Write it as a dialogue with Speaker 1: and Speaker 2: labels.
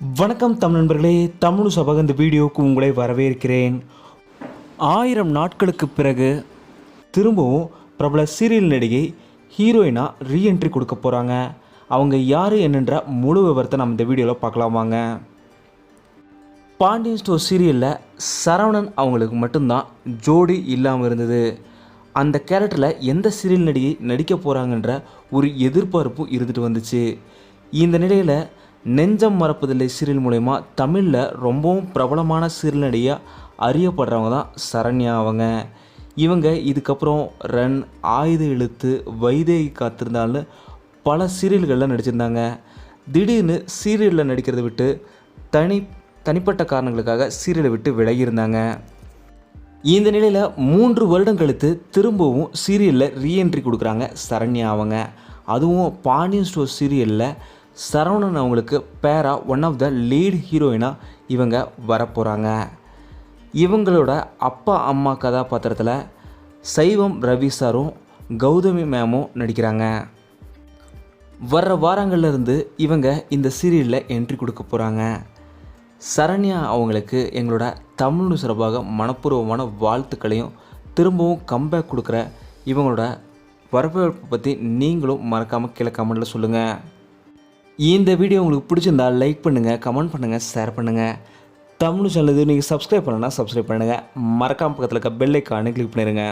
Speaker 1: வணக்கம் தமிழ் நண்பர்களே தமிழ் சபக இந்த வீடியோவுக்கு உங்களை வரவேற்கிறேன். ஆயிரம் நாட்களுக்கு பிறகு திரும்பவும் பிரபல சீரியல் நடிகை ஹீரோயினாக ரீஎன்ட்ரி கொடுக்க போகிறாங்க அவங்க யார் என்னன்ற முழு விவரத்தை நம்ம இந்த வீடியோவில் பார்க்கலாம் வாங்க. பாண்டியன் ஸ்டோர் சீரியலில் சரவணன் அவங்களுக்கு மட்டும்தான் ஜோடி இல்லாமல் இருந்தது. அந்த கேரக்டரில் எந்த சீரியல் நடிகை நடிக்க போகிறாங்கன்ற ஒரு எதிர்பார்ப்பும் இருந்துட்டு வந்துச்சு. இந்த நிலையில் நெஞ்சம் மறப்பதில்லை சீரியல் மூலயமா தமிழில் ரொம்பவும் பிரபலமான சீரியல் நடிகையாக அறியப்படுறவங்க தான் சரண்யா அவங்க. இவங்க இதுக்கப்புறம் ரன் ஆயுத இழுத்து வைதேகி காத்திருந்தாலும் பல சீரியல்களில் நடிச்சிருந்தாங்க. திடீர்னு சீரியலில் நடிக்கிறத விட்டு தனி தனிப்பட்ட காரணங்களுக்காக சீரியலை விட்டு விலகியிருந்தாங்க. இந்த நிலையில் மூன்று வருடம் கழித்து திரும்பவும் சீரியலில் ரீஎன்ட்ரி கொடுக்குறாங்க சரண்யா அவங்க. அதுவும் பாண்டியன் ஸ்டோர் சீரியலில் சரவணன் அவங்களுக்கு பேரா ஒன் ஆஃப் த லீட் ஹீரோயினாக இவங்க வரப்போகிறாங்க இவங்களோட அப்பா அம்மா கதாபாத்திரத்தில் சைவம் ரவி சாரும் கௌதமி மேமும் நடிக்கிறாங்க. வர்ற வாரங்கள்லேருந்து இவங்க இந்த சீரியலில் என்ட்ரி கொடுக்க போகிறாங்க சரண்யா அவங்களுக்கு எங்களோட தமிழ் சிறப்பாக மனப்பூர்வமான வாழ்த்துக்களையும் திரும்பவும் கம்பேக் கொடுக்குற இவங்களோட வரவேற்பை பற்றி நீங்களும் மறக்காமல் கீழே கமெண்டில் சொல்லுங்கள் இந்த வீடியோ உங்களுக்கு பிடிச்சிருந்தா லைக் பண்ணுங்கள் கமெண்ட் பண்ணுங்கள் ஷேர் பண்ணுங்கள் தமிழ் சேனல் இது நீங்கள் சப்ஸ்கிரைப் பண்ணலன்னா சப்ஸ்கிரைப் பண்ணுங்கள் மறக்காம பக்கத்தில் இருக்க பெல் ஐக்கானு கிளிக் பண்ணிடுங்க